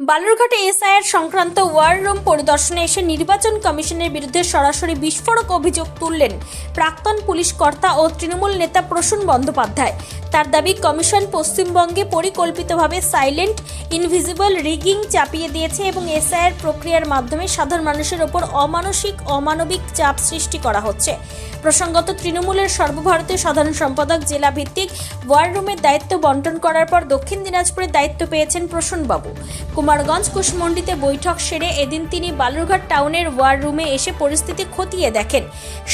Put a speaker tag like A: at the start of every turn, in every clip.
A: বালুরঘাটে SIR সংক্রান্ত war room পরিদর্শনে এসে নির্বাচন কমিশনের বিরুদ্ধে সরাসরি বিস্ফোরক অভিযোগ তুললেন প্রাক্তন পুলিশ কর্তা ও তৃণমূল নেতা প্রসূন বন্দ্যোপাধ্যায়। তার দাবি, কমিশন পশ্চিমবঙ্গে পরিকল্পিতভাবে সাইলেন্ট, ইনভিজিবল রিগিং চাপিয়ে দিয়েছে এবং এসআইআর প্রক্রিয়ার মাধ্যমে সাধারণ মানুষের ওপর অমানসিক, অমানবিক চাপ সৃষ্টি করা হচ্ছে। প্রসঙ্গত, তৃণমূলের সর্বভারতীয় সাধারণ সম্পাদক জেলা ভিত্তিক ওয়ার রুমের দায়িত্ব বন্টন করার পর দক্ষিণ দিনাজপুরের দায়িত্ব পেয়েছেন প্রসূনবাবু। কুমারগঞ্জ কুশমন্ডিতে বৈঠক সেরে এদিন তিনি বালুরঘাট টাউনের ওয়ার রুমে এসে পরিস্থিতি খতিয়ে দেখেন।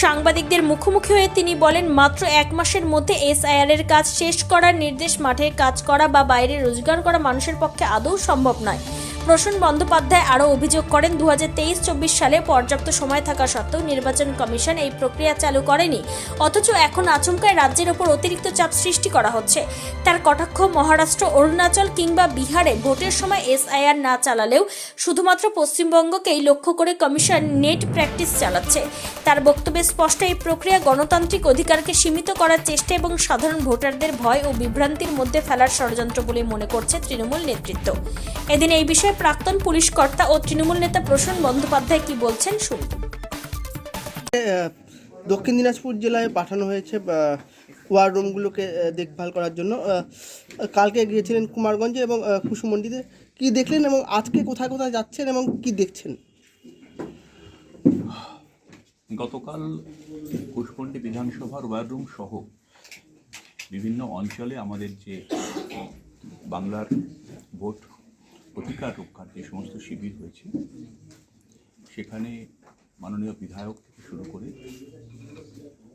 A: সাংবাদিকদের মুখোমুখি হয়ে তিনি বলেন, মাত্র এক মাসের মধ্যে এসআইআর এর কাজ শেষ করার নির্দেশ মাঠে কাজ করা বা বাইরে রোজগার করা মানুষের পক্ষে আদৌ সম্ভব নয়। প্রসূন বন্দ্যোপাধ্যায় আরও অভিযোগ করেন দু হাজার তেইশ চব্বিশ সালে পর্যাপ্ত সময় থাকা সত্ত্বেও নির্বাচন কমিশন এই প্রক্রিয়া চালু করেনি। অথচ এখন আচমকায় রাজ্যের ওপর অতিরিক্ত চাপ সৃষ্টি করা হচ্ছে। তার কটাক্ষ মহারাষ্ট্র, অরুণাচল কিংবা বিহারে ভোটের সময় এসআইআর না চালালেও শুধুমাত্র পশ্চিমবঙ্গকেই লক্ষ্য করে কমিশন নেট প্র্যাকটিস চালাচ্ছে। তার বক্তব্যে স্পষ্ট, এই প্রক্রিয়া গণতান্ত্রিক অধিকারকে সীমিত করার চেষ্টা এবং সাধারণ ভোটারদের ভয় ও বিভ্রান্তির মধ্যে ফেলার ষড়যন্ত্র বলে মনে করছে তৃণমূল নেতৃত্ব। এদিন এই বিষয়ে প্রাক্তন পুলিশ কর্তা ও তৃণমূল নেতা প্রসূন বন্দ্যোপাধ্যায় কি বলছেন শুনুন।
B: দক্ষিণ দিনাজপুর জেলায় পাঠানো হয়েছে ওয়ার রুমগুলোকে দেখভাল করার জন্য। কালকে গিয়েছিলেন কুমারগঞ্জে এবং কুসুমন্ডিতে কি দেখলেন এবং আজকে কোথায় কোথায় যাচ্ছেন এবং কি দেখছেন?
C: গতকাল কুশমন্ডি বিধানসভার ওয়াররুম সহ বিভিন্ন অঞ্চলে আমাদের যে বাংলার ভোট অধিকার রক্ষার যে সমস্ত শিবির হয়েছে, সেখানে মাননীয় বিধায়ক থেকে শুরু করে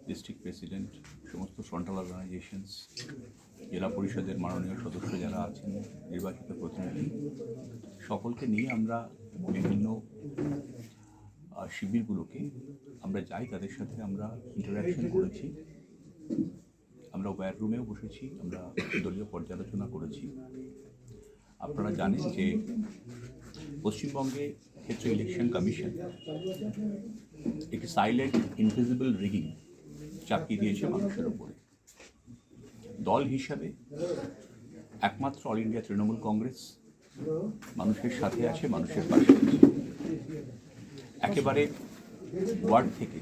C: ডিস্ট্রিক্ট প্রেসিডেন্ট সমস্ত ফ্রন্টাল অর্গানাইজেশনস জেলা পরিষদের মাননীয় সদস্য যারা আছেন, নির্বাচিত প্রতিনিধি, সকলকে নিয়ে আমরা বিভিন্ন শিবিরগুলোকে আমরা যাই, তাদের সাথে আমরা ইন্টারাকশন করেছি। আমরা ওয়্যার রুমেও বসেছি, আমরা দলীয় পর্যালোচনা করেছি। আপনারা জানেন যে পশ্চিমবঙ্গে ক্ষেত্রে ইলেকশন কমিশন একটি সাইলেন্ট ইনভিজিবল রিগিং চাপিয়ে দিয়েছে মানুষের ওপরে দল হিসাবে একমাত্র অল ইন্ডিয়া তৃণমূল কংগ্রেস মানুষের সাথে আছে, মানুষের পাশে একেবারে ওয়ার্ড থেকে,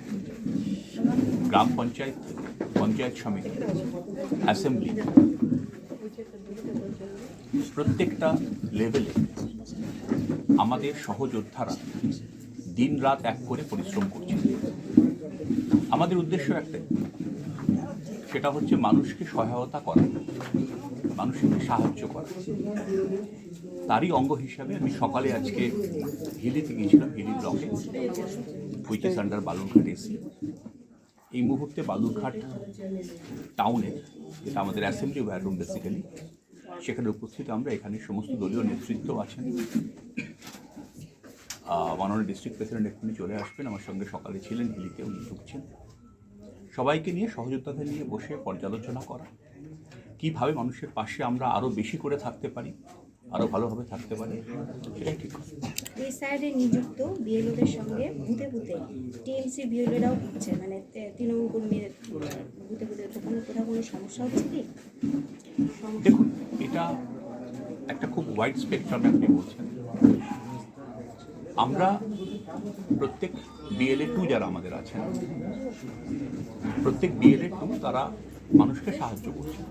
C: গ্রাম পঞ্চায়েত পঞ্চায়েত সমিতি অ্যাসেম্বলি প্রত্যেকটা লেভেলে আমাদের সহযোদ্ধারা দিন রাত এক করে পরিশ্রম করছে। আমাদের উদ্দেশ্য একটাই, সেটা হচ্ছে মানুষকে সহায়তা করা, মানুষকে সাহায্য করা। তারই অঙ্গ হিসাবে আমি সকালে আজকে হিলিতে গিয়েছিলাম হিলি ব্লকে which is under Balurghat AC, এই মুহূর্তে বালুরঘাট টাউনে যেটা আমাদের অ্যাসেম্বলি ওয়ার রুম বেসিক্যালি সেখানে উপস্থিত আমরা, এখানে সমস্ত দলীয় নেতৃত্ব আছেন। মাননীয় ডিস্ট্রিক্ট প্রেসিডেন্ট এখানে চলে আসবেন। আমার সঙ্গে সকালে ছিলেন হিলিতে উনি ঢুকছেন। সবাইকে নিয়ে, সহযোদ্ধাদের নিয়ে বসে পর্যালোচনা করা। কীভাবে মানুষের পাশে আমরা আরও বেশি করে থাকতে পারি? আরও ভালোভাবে থাকতে পারে। সেটাই ঠিক।
D: এই সাইডে নিযুক্ত বিএলওদের সঙ্গে বুথে বুথে টিএমসি বিএলওরাও হচ্ছে মানে তৃণমূল কর্মীর বুথে বুথে কোনো কোথাও কোনো সমস্যা হচ্ছে কি?
C: দেখুন এটা একটা খুব ওয়াইড স্পেকট্রামে আপনি বলছেন। আমরা প্রত্যেক বিএলএ টু যারা আমাদের আছেন প্রত্যেক বিএলএ টু তারা মানুষকে সাহায্য করছে।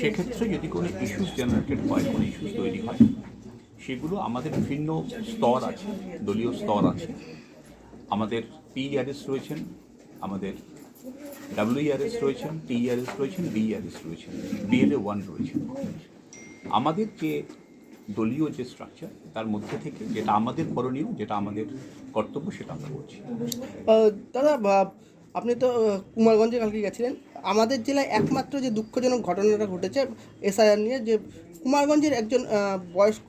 C: সেক্ষেত্রে যদি কোনো ইস্যুস জেনারেটেড হয় কোনো ইস্যুস তৈরি হয়, সেগুলো আমাদের বিভিন্ন স্তর আছে, দলীয় স্তর আছে। আমাদের পিআরএস রয়েছেন, আমাদের ডাব্লিউআরএস রয়েছেন টিআরএস রয়েছেন বিআরএস রয়েছেন বিএলএ ওয়ান রয়েছেন। আমাদের যে দলীয় যে স্ট্রাকচার তার মধ্যে থেকে যেটা আমাদের করণীয়, যেটা আমাদের কর্তব্য, সেটা আমরা করছি।
B: দাদা আপনি তো কুমারগঞ্জে কালকে গেছিলেন। আমাদের জেলায় একমাত্র যে দুঃখজনক ঘটনাটা ঘটেছে এসআইআর নিয়ে যে কুমারগঞ্জের একজন বয়স্ক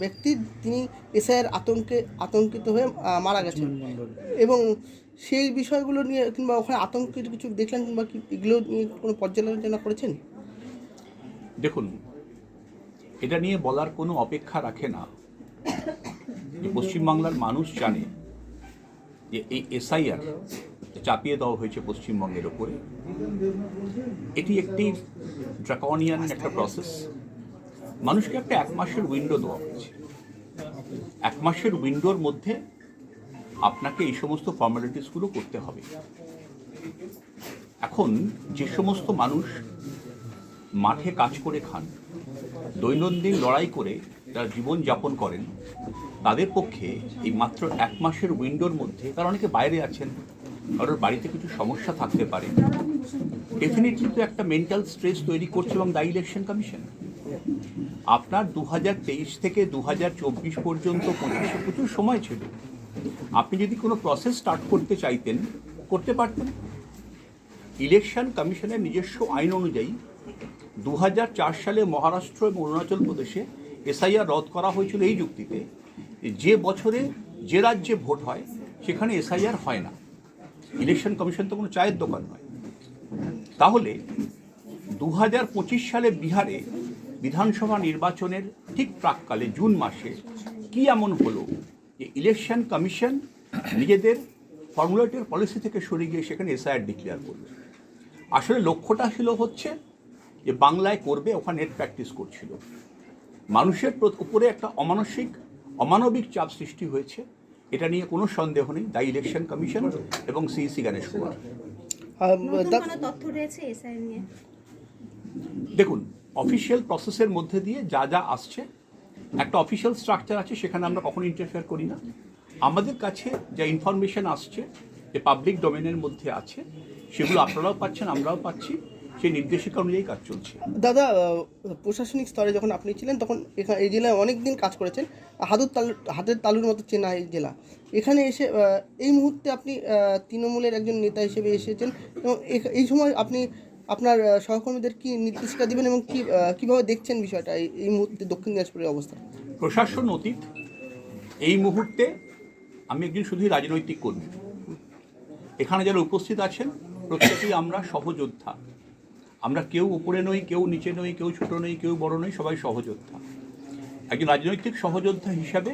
B: ব্যক্তি তিনি এসআইআর আতঙ্কে আতঙ্কিত হয়ে মারা গেছেন। এবং সেই বিষয়গুলো নিয়ে কিংবা ওখানে আতঙ্কিত কিছু দেখলেন কিংবা কি এগুলো নিয়ে কোনো পর্যালোচনা করেছেন?
C: দেখুন এটা নিয়ে বলার কোনো অপেক্ষা রাখে না। যে পশ্চিমবাংলার মানুষ জানে যে এই এসআইআর চাপিয়ে দেওয়া হয়েছে পশ্চিমবঙ্গের ওপরে। এটি একটি ড্রাকনিয়ান একটা প্রসেস মানুষকে একটা এক মাসের উইন্ডো দেওয়া হয়েছে। এক মাসের উইন্ডোর মধ্যে আপনাকে এই সমস্ত ফর্মালিটিসগুলো করতে হবে। এখন যে সমস্ত মানুষ মাঠে কাজ করে খান, দৈনন্দিন লড়াই করে তারা জীবন যাপন করেন, তাদের পক্ষে এই মাত্র এক মাসের উইন্ডোর মধ্যে তারা অনেকে বাইরে আছেন। কারোর বাড়িতে কিছু সমস্যা থাকতে পারে। ডেফিনেটলি তো একটা মেন্টাল স্ট্রেস তৈরি করছে এবং দায়ী ইলেকশন কমিশন আপনার দু হাজার তেইশ থেকে দু হাজার চব্বিশ পর্যন্ত পঁচিশে প্রচুর সময় ছিল। আপনি যদি কোনো প্রসেস স্টার্ট করতে চাইতেন, করতে পারতেন। ইলেকশন কমিশনের নিজস্ব আইন অনুযায়ী দু হাজার চার সালে মহারাষ্ট্র এবং অরুণাচল প্রদেশে এসআইআর রদ করা হয়েছিল এই যুক্তিতে যে বছরে যে রাজ্যে ভোট হয়, সেখানে এসআইআর হয় না। ইলেকশন কমিশন তো কোনো চায়ের দোকান নয়। তাহলে দু হাজার পঁচিশ সালে বিহারে বিধানসভা নির্বাচনের ঠিক প্রাককালে জুন মাসে কি এমন হলো যে ইলেকশন কমিশন নিজেদের ফর্মুলেটের পলিসি থেকে সরে গিয়ে সেখানে এসআইআর ডিক্লেয়ার করবে? আসলে লক্ষ্যটা ছিল হচ্ছে যে বাংলায় করবে, ওখানে নেট প্র্যাকটিস করছিল। মানুষের উপরে একটা অমানসিক, অমানবিক চাপ সৃষ্টি হয়েছে। এটা নিয়ে কোনো সন্দেহ নেই। দায়ী ইলেকশন কমিশন এবং সিইসি গণেশ কুমার
B: দা-
C: দেখুন অফিসিয়াল প্রসেসের মধ্যে দিয়ে যা যা আসছে একটা অফিসিয়াল স্ট্রাকচার আছে সেখানে আমরা কখনো ইন্টারফেয়ার করি না। আমাদের কাছে যা ইনফরমেশন আসছে যে পাবলিক ডোমেনের মধ্যে আছে সেগুলো আপনারাও পাচ্ছেন আমরাও পাচ্ছি। সেই নির্দেশিকা অনুযায়ী কাজ চলছে।
B: দাদা প্রশাসনিক স্তরে যখন আপনি ছিলেন তখন এখানে এই জেলায় অনেক দিন কাজ করেছেন। হাতের তালু হাতের তালুর মতো চেনা এই জেলা। এখানে এসে এই মুহূর্তে আপনি তৃণমূলের একজন নেতা হিসেবে এসেছেন এবং এই সময় আপনি আপনার সহকর্মীদের কি নির্দেশিকা দিবেন এবং কি কীভাবে দেখছেন বিষয়টা এই মুহূর্তে দক্ষিণ দিনাজপুরের অবস্থা?
C: প্রশাসন অতীত এই মুহূর্তে আমি একজন শুধুই রাজনৈতিক কর্মী। এখানে যারা উপস্থিত আছেন প্রত্যেকেই আমরা সহযোদ্ধা। আমরা কেউ উপরে নই কেউ নিচে নই কেউ ছোট নই কেউ বড় নই সবাই সহযোদ্ধা। একজন রাজনৈতিক সহযোদ্ধা হিসাবে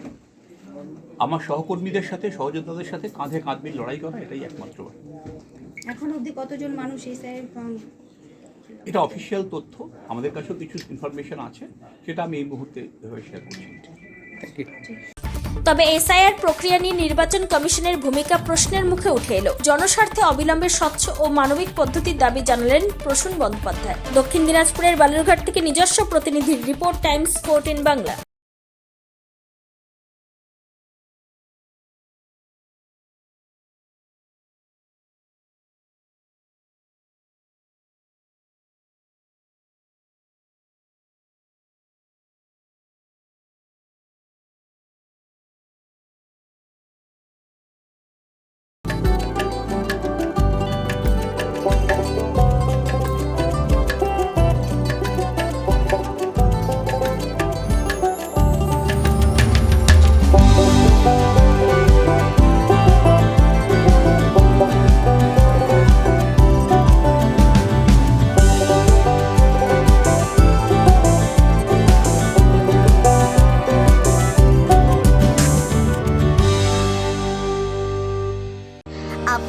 C: আমার সহকর্মীদের সাথে সহযোদ্ধাদের সাথে কাঁধে কাঁধ মিল লড়াই করা এটাই একমাত্র।
D: এখন অবধি কতজন মানুষ এসআই
C: এটা অফিসিয়াল তথ্য আমাদের কাছেও কিছু ইনফরমেশন আছে সেটা আমি এই মুহূর্তে শেয়ার করছি।
A: তবে এসআইআর প্রক্রিয়া নিয়ে নির্বাচন কমিশনের ভূমিকা প্রশ্নের মুখে উঠে এলো। জনস্বার্থে অবিলম্বে স্বচ্ছ ও মানবিক পদ্ধতির দাবি জানালেন প্রসূন বন্দ্যোপাধ্যায়। দক্ষিণ দিনাজপুরের বালুরঘাট থেকে নিজস্ব প্রতিনিধির রিপোর্ট, টাইমস ফোর্টিন বাংলা।